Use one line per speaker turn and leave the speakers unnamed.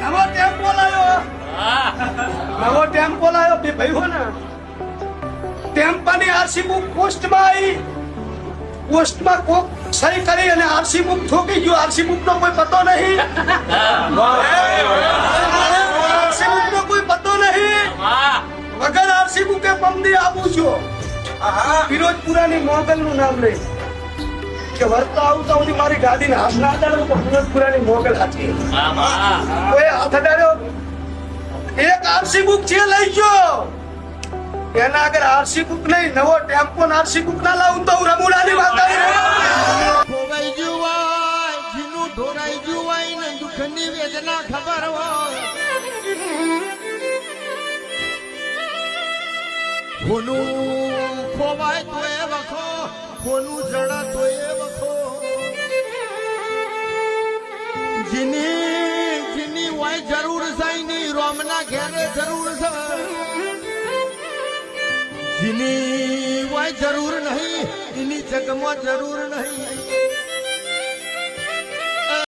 નવો ટેમ્પો લાયો. નવો ટેમ્પો લાયો. બે ભાઈ હો ને. ટેમ્પાની આરસી બુક પોસ્ટમાં આવી પોસ્ટમાં કોક સહી કરી અને આરસી બુક ઠોકી ગયો. આરસી બુક નો કોઈ પતો નહીં. આરસી બુક નો કોઈ પતો નહીં. વગર આરસી બુકે પમદી આપું છું. ફિરોજપુરાની મોગલ નું નામ લઈ. કે વર્તા આવતા હું મારી ગાડીને હાથ ના અડાડું તો ફિરોજપુરાની મોકલ હતી કોઈ હાથ અડાડ્યો એક આરસી બુક છે, લઈ ગયો એના આગળ આરસી બુક નહીં, નવો ટેમ્પો આરસી બુક ના લાવું તો રમુડાની વાત આવી
વેદના ખબર હોય. કોનું ખોવાય તો એ વખો કોનું જડે તો એ જીની જીની હોય જરૂર સાઈની રોમના ઘેરે જરૂર છે જીની હોય જરૂર નહીં, એની જગમાં જરૂર નહીં.